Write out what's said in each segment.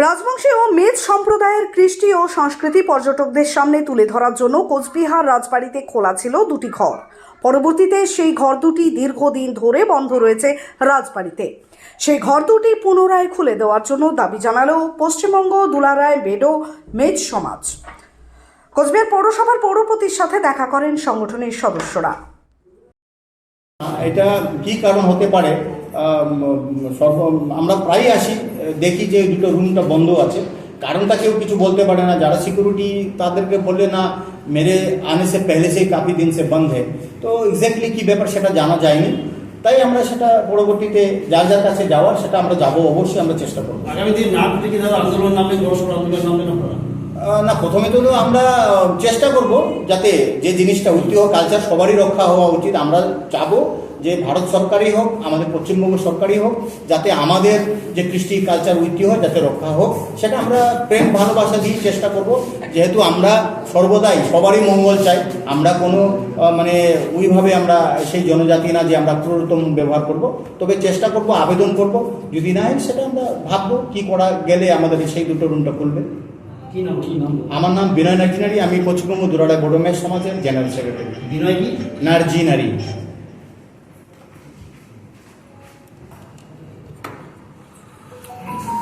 রাজবংশী ও মেজ সম্প্রদায়ের কৃষ্টি ও সংস্কৃতি পর্যটকদের সামনে তুলে ধরার জন্য কোচবিহার রাজবাড়িতে খোলা ছিল দুটি ঘর। পরবর্তীতে সেই ঘর দুটি দীর্ঘদিন ধরে বন্ধ রয়েছে রাজবাড়িতে। সেই ঘর দুটি পুনরায় খুলে দেওয়ার জন্য দাবি জানালো পশ্চিমবঙ্গ দুলারায় বেডো মেদ সমাজ। কোচবিহার পৌরসভার পৌরপতির সাথে দেখা করেন সংগঠনের সদস্যরা। এটা কি কারণ হতে পারে? সর্ব আমরা প্রায়ই আসি দেখি যে দুটো রুমটা বন্ধ আছে। কারণটা কেউ কিছু বলতে পারে না যারা সিকিউরিটি তাদেরকে বললে না মেরে আনে সে পেহলে সেই কাফি দিন সে বন্ধ। है তো এক্স্যাক্টলি কী ব্যাপার সেটা জানা যায়নি। তাই আমরা সেটা পরবর্তীতে যার যার কাছে যাওয়ার সেটা আমরা যাব অবশ্যই আমরা চেষ্টা করব। আগামী দিন না থেকে আন্দোলন নামে আন্দোলন না না প্রথমে তো আমরা চেষ্টা করব যাতে যে জিনিসটা ঐতিহ্য কালচার সবারই রক্ষা হওয়া উচিত আমরা চাবো যে ভারত সরকারই হোক আমাদের পশ্চিমবঙ্গ সরকারই হোক যাতে আমাদের যে কৃষ্টি কালচার ঐতিহ্য যাতে রক্ষা হোক সেটা আমরা প্রেম ভালোবাসা দিয়ে চেষ্টা করব। যেহেতু আমরা সর্বদাই সবারই মঙ্গল চাই আমরা কোনো মানে ওইভাবে আমরা সেই জনজাতি না যে আমরা ক্রূরতম ব্যবহার করব। তবে চেষ্টা করব আবেদন করব। যদি না হয় সেটা আমরা ভাববো কি করা গেলে আমাদের সেই দুটো রুমটা খুলবে। আমার নাম বিনয় নার্জিনারি আমি পশ্চিমবঙ্গ দুরাড়া বড়মের সমাজের জেনারেল সেক্রেটারি বিনয় কি? নার্জিনারি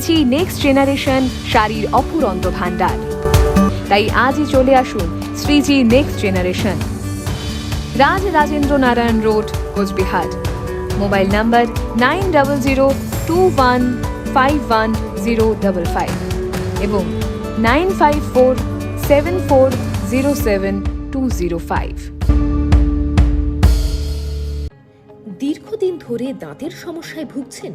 শ্রীজি নেক্সট জেনারেশন শাড়ির অফুরন্ত ভান্ডার তাই আজই চলে আসুন Shriji next generation Raj Rajendra Narayan road, Cooch Behar. Mobile number nine double zero two one five one zero double five এবং nine five four seven four zero seven two zero five দীর্ঘদিন ধরে দাঁতের সমস্যায় ভুগছেন